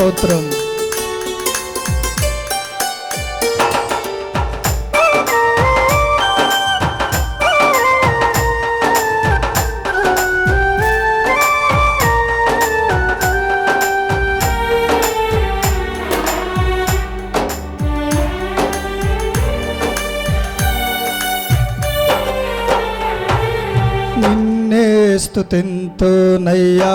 స్తోత్రం నిన్నే స్థుతింతునయ్యా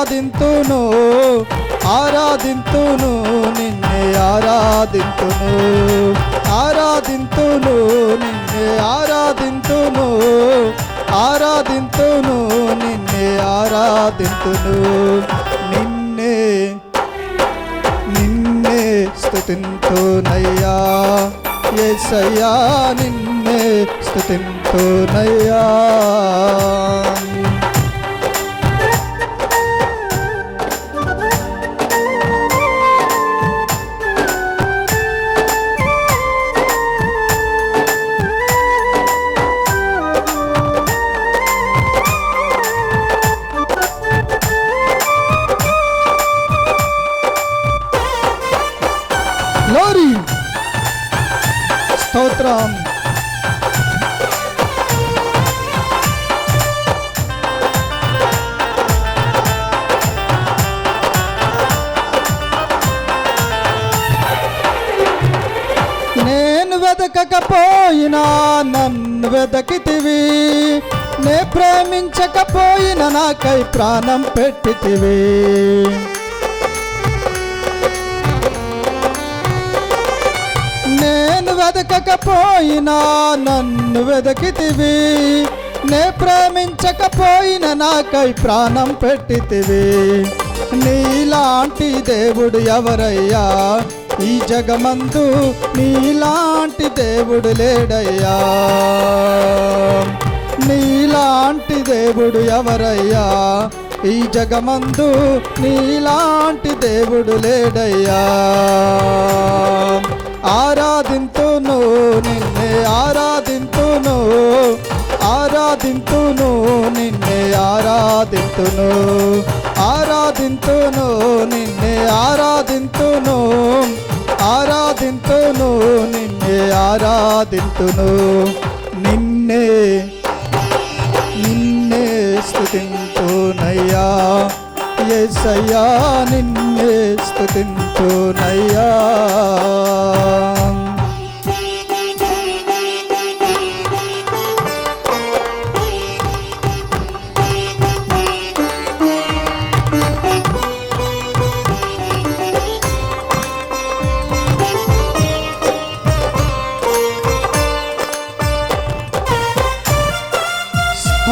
ఆరాధింతును ఆరాధింతును నిన్నే ఆరాధింతును. ఆరాధింతును నిన్నే ఆరాధింతును. ఆరాధింతును నిన్నే ఆరాధింతును. నిన్నే నిన్నే స్థుతింతునయ్యా ఏసయ్యా నిన్నే స్థుతింతునయ్యా స్తోత్రం. నేను వెతకపోయినా నన్ను వెతకితివి నే ప్రేమించకపోయినా నాకై ప్రాణం పెట్టితివి. నేను నన్ను వెదకితివి. నే ప్రేమించకపోయినా నాకై ప్రాణం పెట్టితివి. నీలాంటి దేవుడు ఎవరయ్యా? ఈ జగమందు నీలాంటి దేవుడు లేడయ్యా. నీలాంటి దేవుడు ఎవరయ్యా? ఈ జగమందు నీలాంటి దేవుడు లేడయ్యా. ఆరాధింతును నిన్నే ఆరాధింతును ఆరాధింతును నిన్నే ఆరాధింతును ఆరాధింతును నిన్నే ఆరాధింతును ఆరాధింతును నిన్నే ఆరాధింతును నిన్నే నిన్నే స్థుతింతునయ్యా ఏసయ్యా నిన్నే స్థుతింతునయ్యా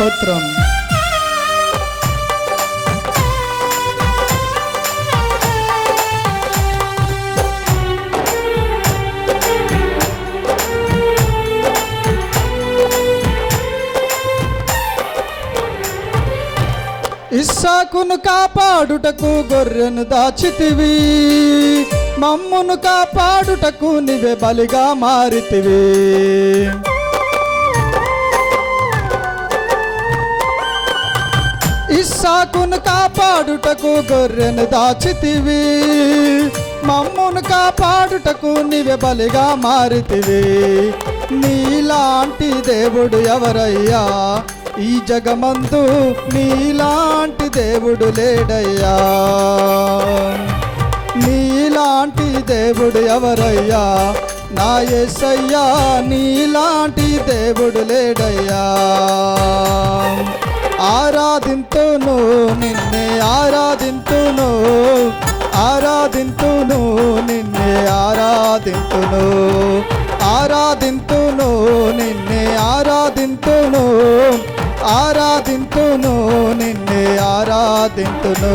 స్తోత్రం. ఇస్సాకును కాపాడుటకు గొర్రెను దాచితివి మమ్మును కాపాడుటకు నివే బలిగా మారితివి. ఇస్సాకును కాపాడుటకు గొర్రెను దాచితివి. మమ్మును కాపాడుటకు నీవే బలిగా మారితివి. నీలాంటి దేవుడు ఎవరయ్యా? ఈ జగమందు నీలాంటి దేవుడు లేడయ్యా. నీలాంటి దేవుడు ఎవరయ్యా? నా యేసయ్యా నీలాంటి దేవుడు లేడయ్యా. ఆరాధింతును నిన్నే ఆరాధింతును ఆరాధింతును నిన్నే ఆరాధింతును ఆరాధింతును నిన్నే ఆరాధింతును ఆరాధింతును నిన్నే ఆరాధింతును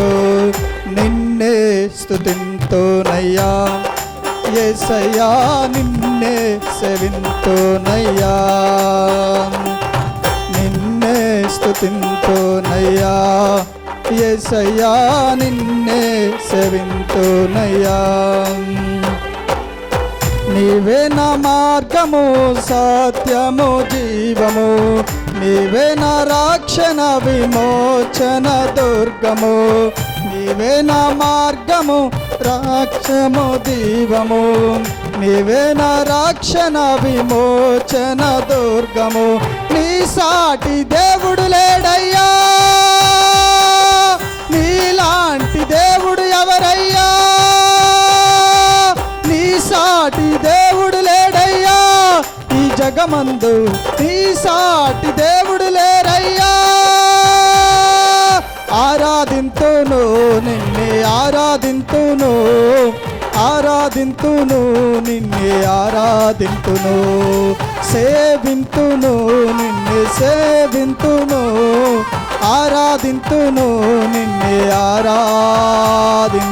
నిన్నే స్థుతింతునయ్యా ఏసయ్యా నిన్నే సెవింతునయ్యా. స్తుతింతునయ్యా ఏసయ్యా నిన్నే సెవింతునయ్యా నీవే నా మార్గము సత్యము జీవము. నీవే నా రాక్షణ విమోచన దుర్గము. నీవే నా మార్గము రాక్షము దీవము. నీవే నా రాక్షణ విమోచన దుర్గము. నీ సాటి దేవుడు లేడయ్యా. నీలాంటి దేవుడు ఎవరయ్యా? నీ సాటి దేవుడు లేడయ్యా. ఈ జగమందు నీ సాటి దేవుడు ఆరాధింతును నిన్నే ఆరాధింతును ఆరాధింతును నిన్నే ఆరాధింతును సేవింతును నిన్నే సేవింతును ఆరాధింతును నిన్నే ఆరాధింతును.